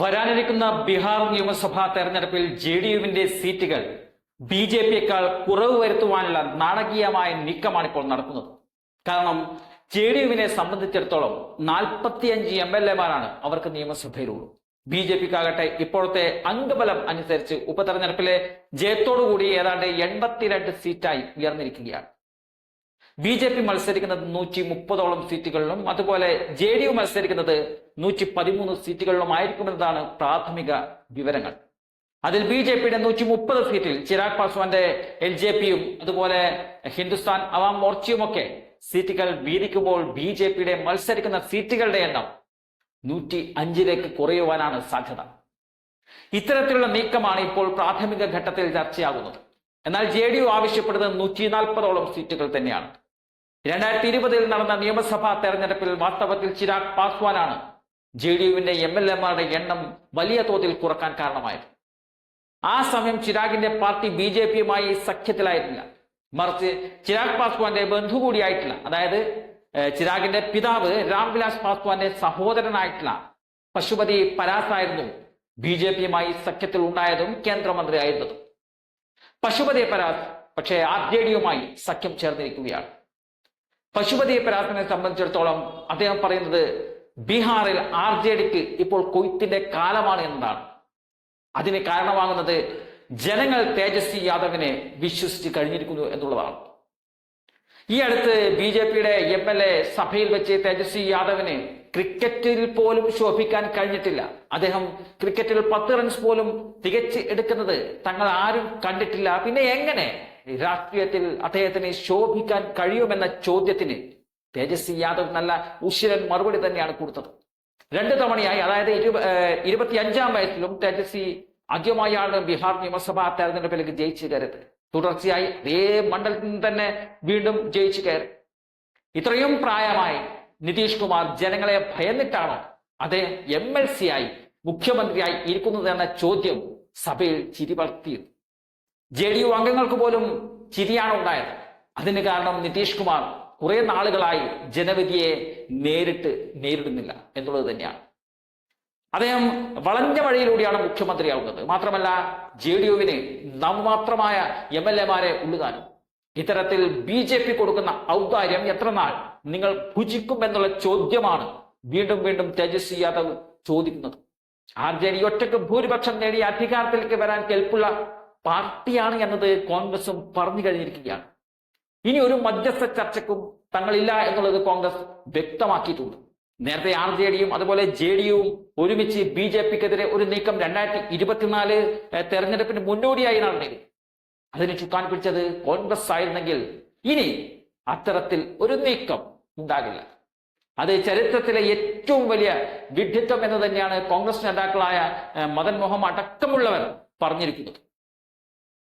വരാനിരിക്കുന്ന ബീഹാർ നിയമസഭാ തെരഞ്ഞെടുപ്പിൽ ജെ ഡി യുവിന്റെ സീറ്റുകൾ ബി ജെ പിയേക്കാൾ കുറവ് വരുത്തുവാനുള്ള നാടകീയമായ നീക്കമാണ് ഇപ്പോൾ നടക്കുന്നത്. കാരണം ജെ ഡി യുവിനെ സംബന്ധിച്ചിടത്തോളം നാൽപ്പത്തിയഞ്ച് എം എൽ എമാരാണ് അവർക്ക് നിയമസഭയിലുള്ളൂ. ബി ജെ പിക്കാകട്ടെ ഇപ്പോഴത്തെ അംഗബലം അനുസരിച്ച് ഉപതെരഞ്ഞെടുപ്പിലെ ജയത്തോടുകൂടി ഏതാണ്ട് എൺപത്തിരണ്ട് സീറ്റായി ഉയർന്നിരിക്കുകയാണ്. ബി ജെ പി മത്സരിക്കുന്നത് നൂറ്റി മുപ്പതോളം സീറ്റുകളിലും അതുപോലെ ജെ ഡി യു മത്സരിക്കുന്നത് നൂറ്റി പതിമൂന്ന് സീറ്റുകളിലും ആയിരിക്കുമെന്നതാണ് പ്രാഥമിക വിവരങ്ങൾ. അതിൽ ബി ജെ പിയുടെ നൂറ്റി മുപ്പത് സീറ്റിൽ ചിരാഗ് പാസ്വാന്റെ എൽ ജെ പിയും അതുപോലെ ഹിന്ദുസ്ഥാൻ അവാം മോർച്ചയുമൊക്കെ സീറ്റുകൾ വീതിക്കുമ്പോൾ ബി ജെ പിയുടെ മത്സരിക്കുന്ന സീറ്റുകളുടെ എണ്ണം നൂറ്റി അഞ്ചിലേക്ക് കുറയുവാനാണ് സാധ്യത. ഇത്തരത്തിലുള്ള നീക്കമാണ് ഇപ്പോൾ പ്രാഥമിക ഘട്ടത്തിൽ ചർച്ചയാകുന്നത്. എന്നാൽ ജെ ഡി യു ആവശ്യപ്പെടുന്നത് നൂറ്റി നാൽപ്പതോളം സീറ്റുകൾ തന്നെയാണ്. രണ്ടായിരത്തി ഇരുപതിൽ നടന്ന നിയമസഭാ തെരഞ്ഞെടുപ്പിൽ വാസ്തവത്തിൽ ചിരാഗ് പാസ്വാനാണ്. ജെ ഡി യുവിന്റെ എം എൽ എമാരുടെ എണ്ണം വലിയ തോതിൽ കുറയ്ക്കാൻ കാരണമായത്. ആ സമയം ചിരാഗിന്റെ പാർട്ടി ബി ജെ പിയുമായി സഖ്യത്തിലായിരുന്നില്ല. മറിച്ച് ചിരാഗ് പാസ്വാന്റെ ബന്ധു കൂടിയായിട്ടില്ല. അതായത് ചിരാഗിന്റെ പിതാവ് രാംവിലാസ് പാസ്വാന്റെ സഹോദരനായിട്ടുള്ള പശുപതി പരാസായിരുന്നു ബി ജെ പിയുമായി സഖ്യത്തിൽ ഉണ്ടായതും കേന്ദ്രമന്ത്രിയായിരുന്നതും. പശുപതി പരാസ് പക്ഷേ ആർ ജെ ഡിയുമായി സഖ്യം ചേർന്നിരിക്കുകയാണ്. പശുപതി പരാത്തിനെ സംബന്ധിച്ചിടത്തോളം അദ്ദേഹം പറയുന്നത് ബീഹാറിൽ ആർ ജെ ഡിക്ക് ഇപ്പോൾ കൊയ്ത്തിന്റെ കാലമാണ് എന്നതാണ്. അതിന് കാരണമാകുന്നത് ജനങ്ങൾ തേജസ്വി യാദവിനെ വിശ്വസിച്ച് കഴിഞ്ഞിരിക്കുന്നു എന്നുള്ളതാണ്. ഈ അടുത്ത് ബി ജെ പിയുടെ എം എൽ എ സഭയിൽ വെച്ച് തേജസ്വി യാദവിന് ക്രിക്കറ്റിൽ പോലും ശോഭിക്കാൻ കഴിഞ്ഞിട്ടില്ല. അദ്ദേഹം ക്രിക്കറ്റിൽ പത്ത് റൺസ് പോലും തികച്ച് എടുക്കുന്നത് തങ്ങൾ ആരും കണ്ടിട്ടില്ല. പിന്നെ എങ്ങനെ? രാഷ്ട്രീയത്തിൽ അദ്ദേഹത്തിന് ശോഭിക്കാൻ കഴിയുമെന്ന ചോദ്യത്തിന് തേജസ്വി യാദവ് നല്ല ഉശിരൻ മറുപടി തന്നെയാണ് കൊടുത്തത്. രണ്ടു തവണയായി അതായത് ഇരുപ ഇരുപത്തി അഞ്ചാം വയസ്സിലും തേജസ്വി ആദ്യമായാണ് ബീഹാർ നിയമസഭാ തെരഞ്ഞെടുപ്പിലേക്ക് ജയിച്ചു കയറിയത്. തുടർച്ചയായി അതേ മണ്ഡലത്തിൽ തന്നെ വീണ്ടും ജയിച്ചു കയറി. ഇത്രയും പ്രായമായി നിതീഷ് കുമാർ ജനങ്ങളെ ഭയന്നിട്ടാണ് അദ്ദേഹം എം എൽ സി ആയി മുഖ്യമന്ത്രിയായി ഇരിക്കുന്നത് എന്ന ചോദ്യം സഭയിൽ ചിരി വളർത്തിയത് ജെ ഡി യു അംഗങ്ങൾക്ക് പോലും ചിരിയാണ് ഉണ്ടായത്. അതിന് കാരണം നിതീഷ് കുമാർ കുറെ നാളുകളായി ജനവിധിയെ നേരിട്ട് നേരിടുന്നില്ല എന്നുള്ളത് തന്നെയാണ്. അദ്ദേഹം വളഞ്ഞ വഴിയിലൂടെയാണ് മുഖ്യമന്ത്രിയാവുന്നത് മാത്രമല്ല ജെ ഡി യുവിന് നവമാത്രമായ എം എൽ എമാരെ ഉള്ളുതാനും ഇത്തരത്തിൽ ബി ജെ പി കൊടുക്കുന്ന ഔദാര്യം എത്ര നാൾ നിങ്ങൾ ഭുജിക്കും എന്നുള്ള ചോദ്യമാണ് വീണ്ടും വീണ്ടും തേജസ്വി യാദവ് ചോദിക്കുന്നത്. ആർ ജെ ഡി ഒറ്റയ്ക്ക് ഭൂരിപക്ഷം നേടി അധികാരത്തിലേക്ക് വരാൻ കെൽപ്പുള്ള പാർട്ടിയാണ് എന്നത് കോൺഗ്രസും പറഞ്ഞു കഴിഞ്ഞിരിക്കുകയാണ്. ഇനി ഒരു മധ്യസ്ഥ ചർച്ചക്കും തങ്ങളില്ല എന്നുള്ളത് കോൺഗ്രസ് വ്യക്തമാക്കിയിട്ടുണ്ട്. നേരത്തെ ആർ ജെ ഡിയും അതുപോലെ ജെ ഡിയും ഒരുമിച്ച് ബി ജെ പിക്കെതിരെ ഒരു നീക്കം രണ്ടായിരത്തി ഇരുപത്തിനാല് തെരഞ്ഞെടുപ്പിന് മുന്നോടിയായി നടന്നിരുന്നു. അതിന് ചുക്കാൻ പിടിച്ചത് കോൺഗ്രസ് ആയിരുന്നെങ്കിൽ ഇനി അത്തരത്തിൽ ഒരു നീക്കം ഉണ്ടാകില്ല. അത് ചരിത്രത്തിലെ ഏറ്റവും വലിയ വിഡ്ഢിത്വം എന്ന് തന്നെയാണ് കോൺഗ്രസ് നേതാക്കളായ മദൻ മോഹൻ അടക്കമുള്ളവർ പറഞ്ഞിരിക്കുന്നത്.